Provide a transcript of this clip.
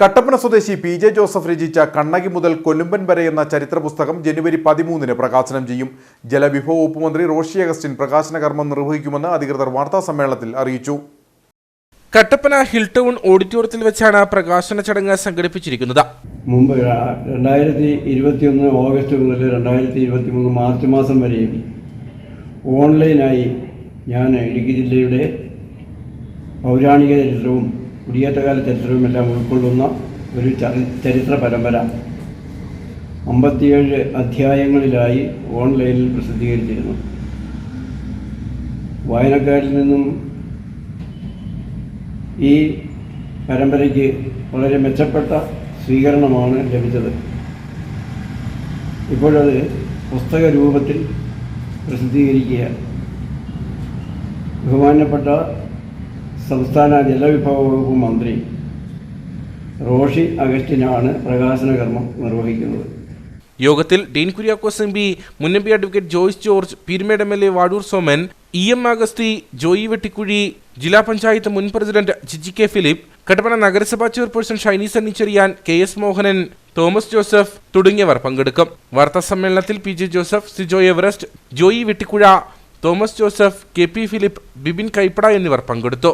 കട്ടപ്പന സ്വദേശി P J Joseph രചിച്ച കണ്ണകി മുതൽ കൊല്ലുമ്പൻ വരെ എന്ന ചരിത്ര പുസ്തകം ജനുവരി പതിമൂന്നിന് പ്രകാശനം ചെയ്യും. ജലവിഭവ വകുപ്പ് മന്ത്രി റോഷി അഗസ്റ്റിൻ പ്രകാശന കർമ്മം നിർവഹിക്കുമെന്ന് അധികൃതർ വാർത്താ സമ്മേളനത്തിൽ അറിയിച്ചു. കട്ടപ്പന ഹിൽ ടൗൺ ഓഡിറ്റോറിയത്തിൽ വെച്ചാണ് പ്രകാശന ചടങ്ങ് സംഘടിപ്പിച്ചിരിക്കുന്നത്. മുമ്പ് രണ്ടായിരത്തി ഇരുപത്തിയൊന്ന് ഓഗസ്റ്റ് മുതൽ രണ്ടായിരത്തി ഇരുപത്തി മൂന്ന് മാർച്ച് മാസം വരെയും ഓൺലൈനായി ഞാൻ ഇടുക്കി ജില്ലയുടെ പൗരാണിക ചരിത്രവും കുടിയേറ്റകാല ചരിത്രവും എല്ലാം ഉൾക്കൊള്ളുന്ന ഒരു ചരിത്ര പരമ്പര. അമ്പത്തിയേഴ് അധ്യായങ്ങളിലായി ഓൺലൈനിൽ പ്രസിദ്ധീകരിച്ചിരുന്നു. വായനക്കാരിൽ നിന്നും ഈ പരമ്പരയ്ക്ക് വളരെ മെച്ചപ്പെട്ട സ്വീകരണമാണ് ലഭിച്ചത്. ഇപ്പോഴത് പുസ്തക രൂപത്തിൽ പ്രസിദ്ധീകരിക്കുകയാണ്. ബഹുമാനപ്പെട്ട സംസ്ഥാന ജലവിഭവ വകുപ്പ് മന്ത്രി റോഷി അഗസ്റ്റിനാണ് പ്രകാശന കർമ്മം നിർവഹിക്കുന്നത്. യോഗത്തിൽ ഡീൻ കുര്യാക്കോസ് എം പി മുൻ advocate Joyce George Peermade M L A Vadoor Soman E M Augusthy Joy Vettikuzhy ജില്ലാ പഞ്ചായത്ത് മുൻ പ്രസിഡന്റ് ജിജി കെ ഫിലിപ്പ് കട്ടപ്പന നഗരസഭാ chairperson Shiny Sunny Cheriyan K S Mohanan Thomas Joseph തുടങ്ങിയവർ പങ്കെടുക്കും. വാർത്താ സമ്മേളനത്തിൽ P J Joseph Sijo Everest Joy Vettikuzhy Thomas Joseph K P Philip Bibin Kaippada എന്നിവർ പങ്കെടുത്തു.